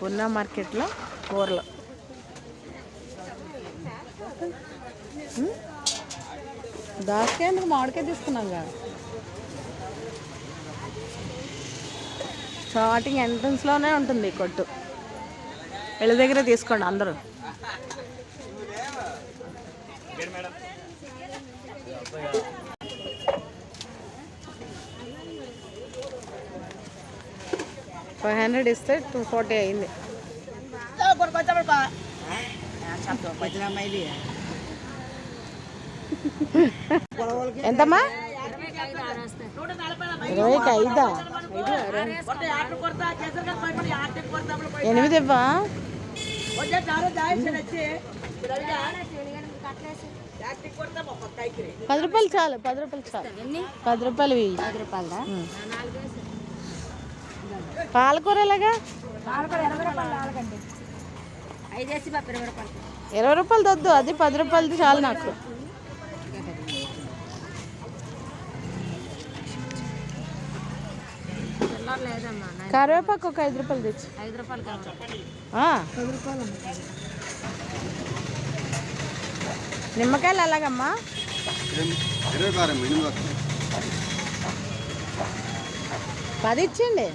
పూర్ణ మార్కెట్లో కూరలు. ఉమ్. దాసకాయ ఎందుకు మామిడికాయ తీసుకున్నాంగా స్టార్టింగ్ ఎంట్రన్స్లోనే ఉంటుంది కొట్టు. వీళ్ళ దగ్గర తీసుకోండి అందరూ. ఫైవ్ హండ్రెడ్ ఇస్తే టూ ఫార్టీ అయింది. ఎంతమ్మా? ఇరవైకి ఐదా? ఎనిమిది ఇవ్వా పది రూపాయలు చాలు పది రూపాయలు చాలు. పది రూపాయలు పది రూపాయలదా? పాలకూర ఎలాగా ఇరవై రూపాయలు రూపాయలు వద్దు అది పది రూపాయలది చాలు నాకు. కరివేపాకు ఒక ఐదు రూపాయలు తెచ్చు. ఐదు రూపాయలు రూపాయలు నిమ్మకాయలు వస్తుంది పది ఇచ్చిండి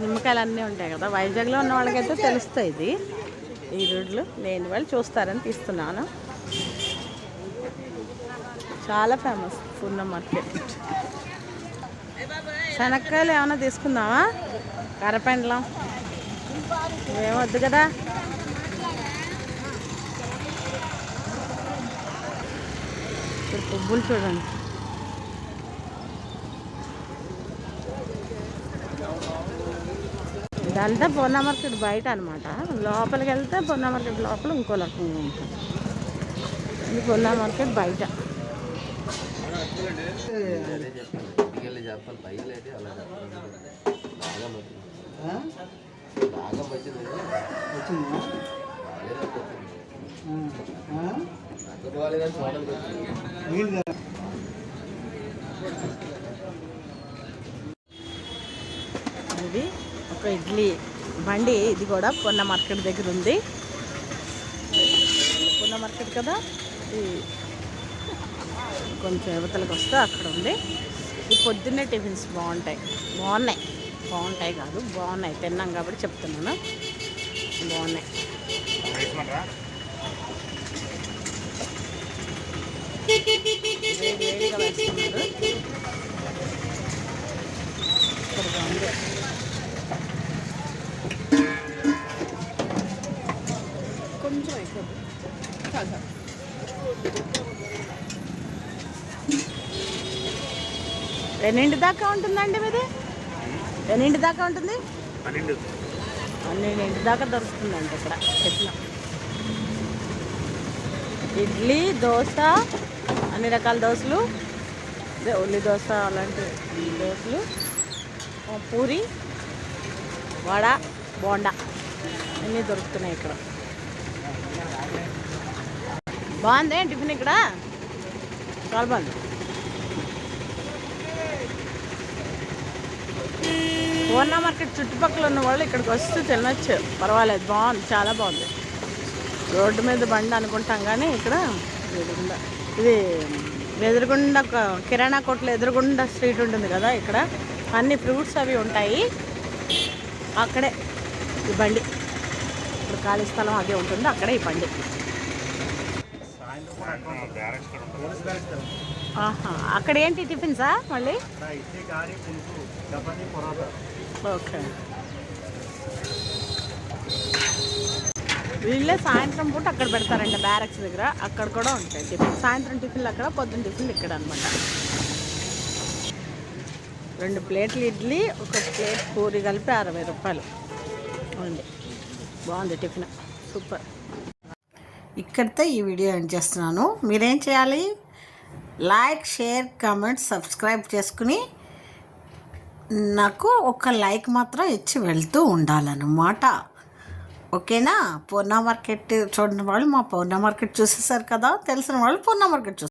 నిమ్మకాయలు అన్నీ ఉంటాయి కదా. వైజాగ్లో ఉన్న వాళ్ళకైతే తెలుస్తాయి ఇది. ఈ రోడ్లు. లేని వాళ్ళు చూస్తారని తీస్తున్నాను. చాలా ఫేమస్ పూర్ణ మార్కెట్. శనక్కాయలు ఏమైనా తీసుకుందామా? కరపెండలం ఏమొద్దు కదా. ఇక్కడ పువ్వులు చూడండి. ఇదంతా పూర్ణ మార్కెట్ బయట అనమాట లోపలికి వెళ్తే పూర్ణ మార్కెట్ లోపల ఇంకో రకంగా ఉంటుంది. ఇది పూర్ణ మార్కెట్ బయట. వచ్చింది బాగా వచ్చింది నాకు బాగాలేదని చూడడానికి వచ్చింది ఇది ఒక ఇడ్లీ బండి ఇది కూడా పొన్న మార్కెట్ దగ్గర ఉంది. పొన్న మార్కెట్ కదా? ఈ కొంచెం యువతలకు వస్తే అక్కడ ఉంది. ఈ పొద్దున్నే టిఫిన్స్ బాగుంటాయి. బాగున్నాయి. బాగుంటాయి కాదు బాగున్నాయి. తిన్నాం కాబట్టి చెప్తున్నాను. బాగున్నాయి. వేడిగా వేస్తున్నారు. ఎన్నింటి దాకా ఉంటుందండి మీది? ఎన్నింటి దాకా ఉంటుంది? పన్నెండు. పన్నెండింటి దాకా దొరుకుతుందండి ఇక్కడ చెట్లు. ఇడ్లీ దోశ అన్ని రకాల దోశలు. అదే ఉల్లి దోశ అలాంటి దోశలు. పూరి వడ బోండా. అన్నీ దొరుకుతున్నాయి ఇక్కడ. బాగుంది టిఫిన్ ఇక్కడ? చాలా బాగుంది. పూర్ణ మార్కెట్ చుట్టుపక్కల ఉన్న వాళ్ళు ఇక్కడికి వస్తే తినొచ్చు. పర్వాలేదు బాగుంది చాలా బాగుంది. రోడ్డు మీద బండి అనుకుంటాం కానీ ఇక్కడ ఎదురుగుండా ఇది ఎదురుగుండా కిరాణా కొట్లు ఎదురుగుండా స్ట్రీట్ ఉంటుంది కదా ఇక్కడ. అన్ని ఫ్రూట్స్ అవి ఉంటాయి. అక్కడే ఈ బండి. ఇప్పుడు ఖాళీ స్థలం అదే ఉంటుంది అక్కడే ఈ బండి. ఆహా అక్కడ ఏంటి టిఫిన్సా మళ్ళీ? ఓకే. వీళ్ళే సాయంత్రం పూట అక్కడ పెడతారండి బ్యారక్స్ దగ్గర. అక్కడ కూడా ఉంటాయి టిఫిన్. సాయంత్రం టిఫిన్లు అక్కడ పొద్దున్న టిఫిన్లు ఇక్కడ అనమాట రెండు ప్లేట్లు ఇడ్లీ ఒక ప్లేట్ పూరి కలిపి అరవై రూపాయలు. ఉంది. బాగుంది టిఫిన్. సూపర్. ఇక్కడితో ఈ వీడియో ఎండ్ చేస్తున్నాను. మీరేం చేయాలి? లైక్ షేర్ కామెంట్ సబ్స్క్రైబ్ చేసుకుని నాకు ఒక లైక్ మాత్రం ఇచ్చి వెళ్తూ ఉండాలన్నమాట. ఓకేనా? పూర్ణ మార్కెట్ చూడని వాళ్ళు మా పూర్ణ మార్కెట్ చూసేసారు కదా? తెలిసిన వాళ్ళు పూర్ణ మార్కెట్ చూస్తారు